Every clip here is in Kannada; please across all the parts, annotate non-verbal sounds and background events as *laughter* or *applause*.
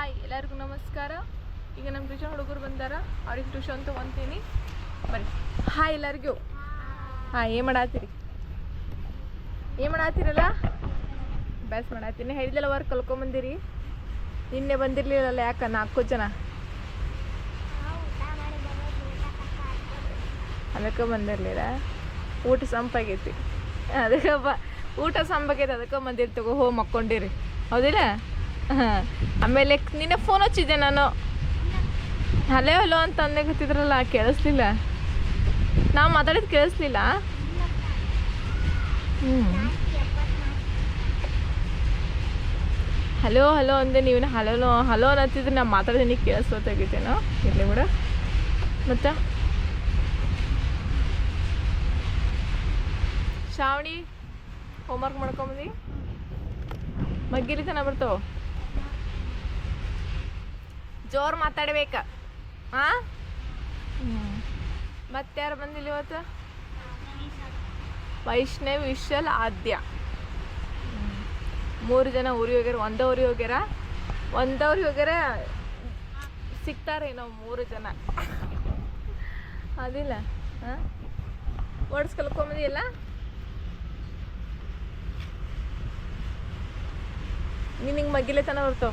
ಹಾಯ್, ಎಲ್ಲರಿಗೂ ನಮಸ್ಕಾರ. ಈಗ ನಮ್ಮ ಟ್ಯೂಷನ್ ಹುಡುಗರು ಬಂದಾರ. ಅವ್ರಿಗೆ ಟ್ಯೂಷನ್ ತೊಗೊತೀನಿ ಬರ್ರಿ. ಹಾಯ್ ಎಲ್ಲರಿಗೂ. ಹಾಂ ಏನು ಮಾಡಾತೀರಿ? ಏನು ಮಾಡಾತಿರಲ್ಲ? ಬ್ಯಾಸ್ ಮಾಡಾತೀನಿ ಹೇಳಿದೆಲ್ಲ ವರ್ಕ್ ಕಲ್ಕೊಂಬಂದಿರಿ ನಿನ್ನೆ ಬಂದಿರಲಿಲ್ಲಲ್ಲ ಯಾಕೆ ನಾಲ್ಕು ಜನ? ಅದಕ್ಕೆ ಬಂದಿರಲಿಲ್ಲ. ಊಟ ಸಂಪಾಗೈತಿ. ಅದಕ್ಕೆ ಬ ಊಟ ಸಂಪಾಗೈತಿ, ಅದಕ್ಕೆ ಬಂದಿರಿ ತಗೋ, ಹೋಗಿ ಮಕ್ಕೊಂಡಿರಿ. ಹೌದಿಲ್ಲ? *laughs* ಆಮೇಲೆ ನಿನ್ನೆ ಫೋನ್ ಹಚ್ಚಿದ್ದೆ ನಾನು. ಹಲೋ ಹಲೋ ಅಂತ ಅಂದಾಗತ್ತಿದ್ರಲ್ಲ ಕೇಳಿಸ್ಲಿಲ್ಲ. ನಾವು ಮಾತಾಡಿದ್ ಕೇಳಿಸ್ಲಿಲ್ಲ. ಹಲೋ ಹಲೋ ಅಂದೆ ನೀವಿನ ಹಲೋ ಹಲೋ ಅನ್ನತ್ತಿದ್ರೆ ನಾ ಮಾತಾಡಿದ್ರೆ ಕೇಳಿಸ್ಬೋದಾಗಿತ್ತೇನೋ ಇರಲಿ ಕೂಡ ಮತ್ತೆ? ಶ್ರಾವಣಿ ಹೋಮ್ವರ್ಕ್ ಮಗ್ಗಿಲಿ ತನ ಬರ್ತಾವ? ಜೋರು ಮಾತಾಡ್ಬೇಕ. ಹಾಂ ಮತ್ತೆ ಯಾರು ಬಂದಿಲ್ಲ ಇವತ್ತು? ವೈಷ್ಣವ್ ವಿಶಲ್ ಆದ್ಯ. ಮೂರು ಜನ ಊರಿ ಹೋಗ್ಯಾರ ಒಂದೇ ಊರಿಗೆ ಹೋಗ್ಯಾರ. ಒಂದ ಊರಿ ಹೋಗ್ಯಾರ ಸಿಗ್ತಾರೆ ನಾವು ಮೂರು ಜನ. ಅದಿಲ್ಲ. ಹಾಂ ವರ್ಡ್ಸ್ ಕಲ್ಕೊಂಬದಿಲ್ಲ ನಿನಗೆ ಮಗ್ಗಿಲೆ ತನ ಬರ್ತಾವ.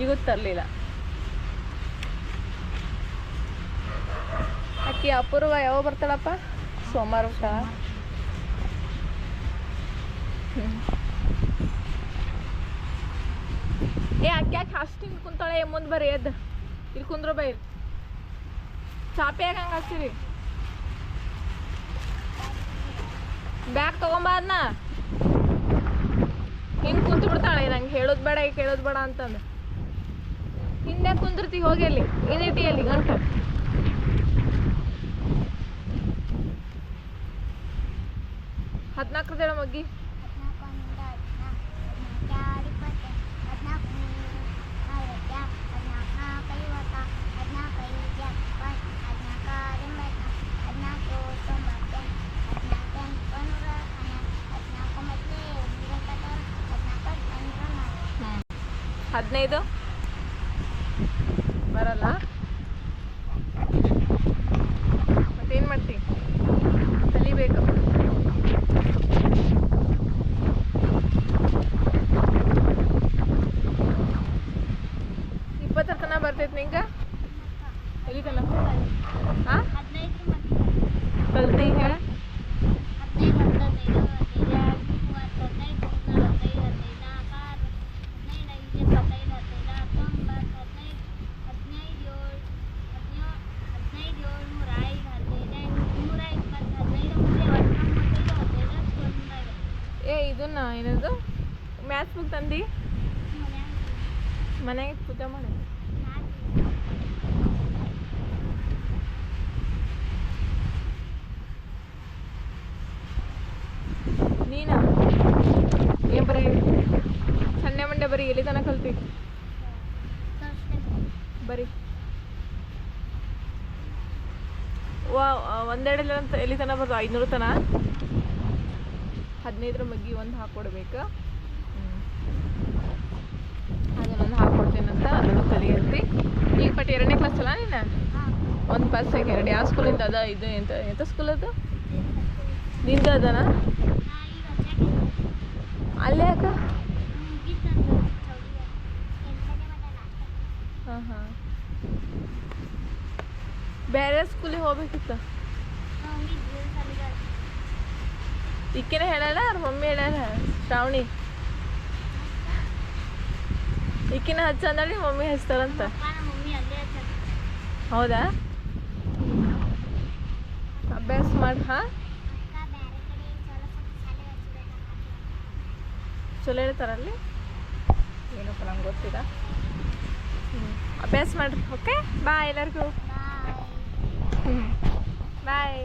ಈಗೂ ತರಲಿಲ್ಲ. ಅಕ್ಕಿ ಅಪೂರ್ವ ಯಾವಾಗ ಬರ್ತಾಳಪ್ಪ? ಸೋಮವಾರ ಬರ್ತಾಳ. ಏ, ಅಕ್ಕಿ ಯಾಕೆ ಹಿಂಗೆ ಕುಂತಾಳೆ? ಮುಂದೆ ಬರ್ರಿ, ಎದ್ದು. ಇಲ್ಲಿ ಕುಂದ್ರು ಬೈ ಚಾಪೆ ಯಾಕೆ ಹಂಗೆ ಹಾಕ್ತೀರಿ ಬ್ಯಾಗ್ ತಗೊಂಬ ಹಿಂಗೆ ಕುಂತು ಬಿಡ್ತಾಳೆ ನಂಗೆ ಹೇಳೋದು ಬೇಡ ಈಗ ಕೇಳೋದು ಬೇಡ ಅಂತಂದು. ಹಿಂದೆ ಕುಂದಿರ್ತಿ ಹೋಗಿ ಅಲ್ಲಿ ಇದಿಟ್ಟಿ ಅಲ್ಲಿ ಗಂಟು. ಹದಿನಾಲ್ಕು ಹೇಳ ಮಗ್ಗಿ. ಹದಿನಾಲ್ಕು ಹತ್ತು ನೂರ ಏ ಇದನ್ನ ಏನದು ಮ್ಯಾಥ್ಸ್ ಬುಕ್ ತಂದಿ ಮನೆಗೆ ಪೂಜೆ ಮಾಡಿ ಬರೀ ಎಲ್ಲಿ ತನಕ ಕಲ್ತಿ? ಬರೀ ಒಂದೆರಡು ಅಂತ ಎಲ್ಲಿ ತನಕ ಬರ್ತಾವ ಐನೂರು ತನ ಹದಿನೈದರ ಮಗ್ಗಿ ಒಂದು ಹಾಕೊಡ್ಬೇಕು. ಅದನ್ನೊಂದು ಹಾಕ್ಕೊಡ್ತೀನಂತ ಅದನ್ನು ಕಲಿಯಂತಿ. ಈಗ ಬಟ್ ಎರಡನೇ ಕ್ಲಾಸ್ ಅಲ್ಲ ನೀನು ಒಂದು ಪಾಸ್ ಆಗಿ ಎರಡು ಯಾವ ಸ್ಕೂಲಿಂದ ಅದ, ಇದು ಎಂತ ಎಂತ ಸ್ಕೂಲ್ ಅದು? ನಿಂದ ಅದನಾ? ಅಲ್ಲೇ ಯಾಕ? ಹಾಂ ಹಾಂ ಬೇರೆ ಸ್ಕೂಲಿಗೆ ಹೋಗ್ಬೇಕಿತ್ತು ಇಕ್ಕಿನ ಹೇಳಲ್ಲ ಅವ್ರ ಮಮ್ಮಿ ಹೇಳಲ್ಲ ಶ್ರಾವಣಿ ಇಕ್ಕಿನ ಹಚ್ಚ ಅಂದಳಿ ಮಮ್ಮಿ ಹಚ್ತಾರಂತ ಮಮ್ಮಿ ಅಲ್ಲೇ ಹಚ್ಚಾರ. ಹೌದಾ ಅಭ್ಯಾಸ ಮಾಡಿ ಹಾಂ ಅಕ್ಕ ಬ್ಯಾರೆ ಕಡೆ ಚಲೋ ಸ್ವಲ್ಪ ಶಾಲೆಗೆ ಹಚ್ಚಿಬೇಕಮ್ಮ. ಚಲೋ ಹೇಳ್ತಾರಲ್ಲಿ ಏನಪ್ಪ ನಂಗೆ ನಂಗೆ ಗೊತ್ತಿಲ್ಲ ಹ್ಞೂ ಅಭ್ಯಾಸ ಮಾಡಿರಿ ಓಕೆ ಬಾಯ್ ಎಲ್ಲರಿಗೂ. ಬಾಯ್ ಬಾಯ್